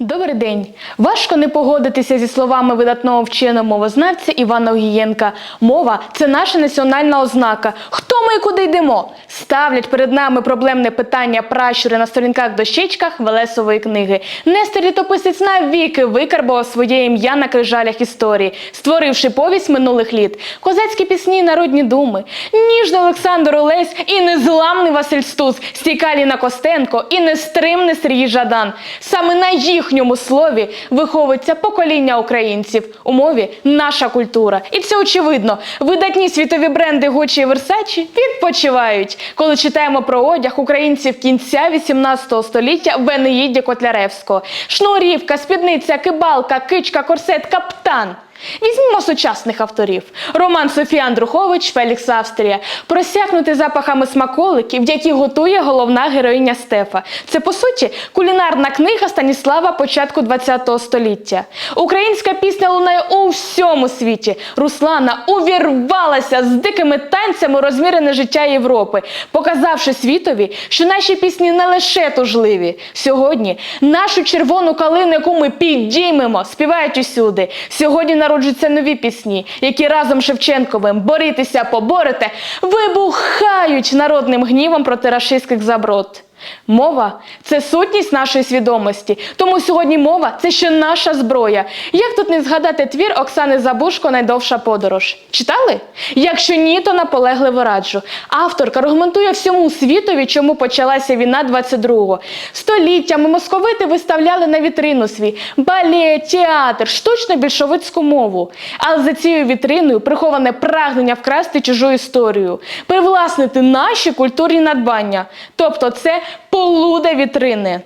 Добрий день. Важко не погодитися зі словами видатного вченого мовознавця Івана Огієнка. Мова це наша національна ознака. Хто ми і куди йдемо? Ставлять перед нами проблемне питання пращури на сторінках дощечках Велесової книги. Нестор літописець навіки викарбував своє ім'я на крижалях історії, створивши повість минулих літ. Козацькі пісні, народні думи, ніжний Олександр Олесь і незламний Василь Стус, стійка Ліна Костенко і нестримний Сергій Жадан. Саме на їхньому слові виховується покоління українців. У мові наша культура. І це очевидно. Видатні світові бренди Гучі і Версачі відпочивають. Коли читаємо про одяг українців кінця 18 століття в Енеїді Котляревського. Шнурівка, спідниця, кибалка, кичка, корсет, каптан. Візьмімо сучасних авторів: Роман Софія Андрухович, Фелікс Австрія, просякнути запахами смаколиків, які готує головна героїня Стефа. Це по суті кулінарна книга Станіслава початку ХХ століття. Українська пісня лунає у всьому світі. Руслана увірвалася з дикими танцями розмірене життя Європи, показавши світові, що наші пісні не лише тужливі. Сьогодні нашу червону калину, яку ми підіймемо, співають усюди. Сьогодні народжуються нові пісні, які разом з Шевченковим борітися поборете, вибухають народним гнівом проти рашистських заброд. Мова це сутність нашої свідомості. Тому сьогодні мова це ще наша зброя. Як тут не згадати твір Оксани Забушко Найдовша подорож? Читали? Якщо ні, то наполегливо раджу. Авторка аргументує всьому світові, чому почалася війна 22-го. Століттями московити виставляли на вітрину свій балет, театр, штучно більшовицьку мову. Але за цією вітриною приховане прагнення вкрасти чужу історію, привласнити наші культурні надбання. Тобто це полуда вітрини.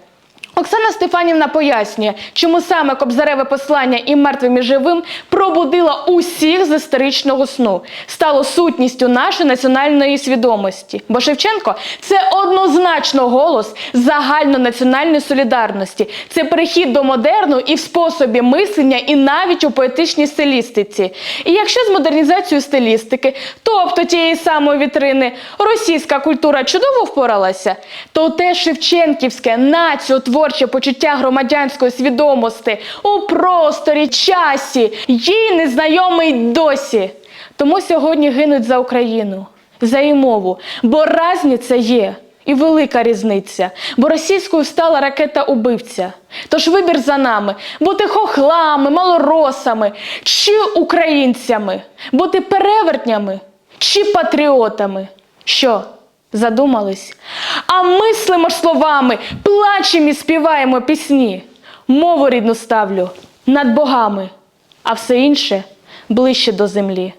Оксана Стефанівна пояснює, чому саме кобзареве послання і мертвим і живим пробудило усіх з історичного сну, стало сутністю нашої національної свідомості. Бо Шевченко це однозначно голос загальнонаціональної солідарності, це перехід до модерну і в способі мислення, і навіть у поетичній стилістиці. І якщо з модернізацією стилістики, тобто тієї самої вітрини, російська культура чудово впоралася, то те Шевченківське націотворче почуття громадянської свідомості у просторі, часі, їй незнайомий досі. Тому сьогодні гинуть за Україну, за її мову, бо разниця є. І велика різниця, бо російською стала ракета-убивця. Тож вибір за нами бути хохлами, малоросами чи українцями, бути перевертнями чи патріотами. Що, задумались? А мислимо словами, плачемо і співаємо пісні. Мову рідну ставлю над богами, а все інше ближче до землі.